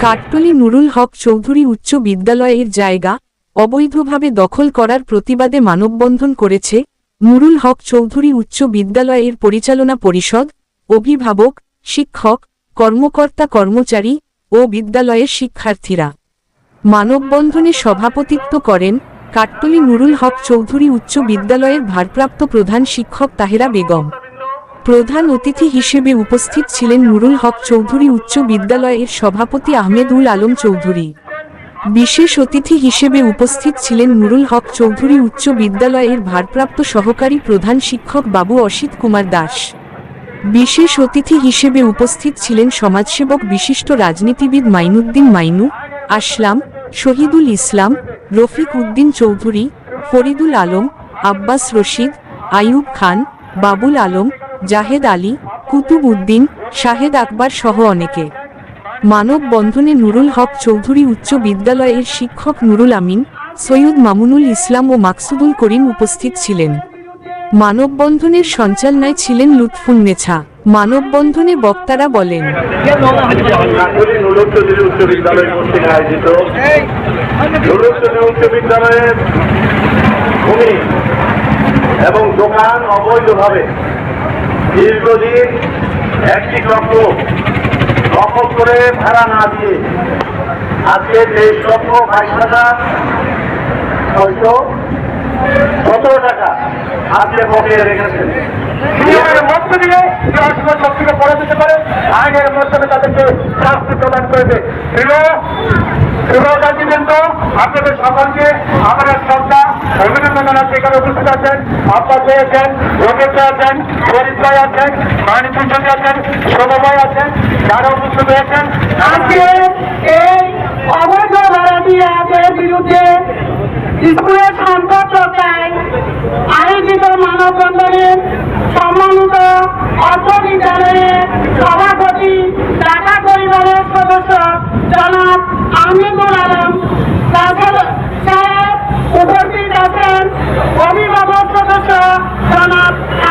কাট্টলি নুরুল হক চৌধুরী উচ্চ বিদ্যালয়ের জায়গা, অবৈধভাবে দখল করার প্রতিবাদে মানববন্ধন করেছে নুরুল হক চৌধুরী উচ্চ বিদ্যালয়ের পরিচালনা পরিষদ, অভিভাবক, শিক্ষক, কর্মকর্তা কর্মচারী ও বিদ্যালয়ের শিক্ষার্থীরা। মানববন্ধনে সভাপতিত্ব করেন কাট্টলি নুরুল হক চৌধুরী উচ্চ বিদ্যালয়ের ভারপ্রাপ্ত প্রধান শিক্ষক তাহেরা বেগম। প্রধান অতিথি হিসেবে উপস্থিত ছিলেন নুরুল হক চৌধুরী উচ্চ বিদ্যালয়ের সভাপতি আহমেদুল আলম চৌধুরী। বিশেষ অতিথি হিসেবে উপস্থিত ছিলেন নুরুল হক চৌধুরী উচ্চ বিদ্যালয়ের ভারপ্রাপ্ত সহকারী প্রধান শিক্ষক বাবু অসিত কুমার দাস। বিশেষ অতিথি হিসেবে উপস্থিত ছিলেন সমাজসেবক বিশিষ্ট রাজনীতিবিদ মাইনুদ্দিন মাইনু, আসলাম, শহীদুল ইসলাম, রফিক উদ্দিন চৌধুরী, ফরিদুল আলম, আব্বাস রশিদ, আইয়ুব খান, বাবুল আলম জাহেদ আলী, কুতুব উদ্দিন, শাহেদ আকবর সহ অনেকে। মানববন্ধনে নুরুল হক চৌধুরী উচ্চ বিদ্যালয়ের শিক্ষক নুরুল আমিন, সৈয়দ মামুনুল ইসলাম ও মাকসুদুল করিম উপস্থিত ছিলেন। মানববন্ধনের সঞ্চালনায় ছিলেন লুৎফুন্নেছা মানববন্ধনে বক্তারা বলেন এবং দোকান অবৈধভাবে দীর্ঘদিন একটি লক্ষ দখল করে ভাড়া না দিয়ে আজকে তেইশ লক্ষ বাইশ হাজার সতেরো টাকা আজকে বকেয়া রেখেছেন আপনাদের সকলকে আমাদের শ্রদ্ধা জানাচ্ছি এখানে উপস্থিত আছেন আব্বাস ভাই আছেন রমেশ ভাই আছেন, ফরিদ ভাই আছেন চন্দ্র আছেন ভাই আছেন উপস্থিত হয়েছেন। আজকে এই অবৈধ বিরুদ্ধে স্কুলের রক্ষায় আয়োজিত মানববন্ধনে সম্মানিত অর্থ বিদ্যালয়ের সভাপতি, ঢাকা পরিবারের সদস্য Come up.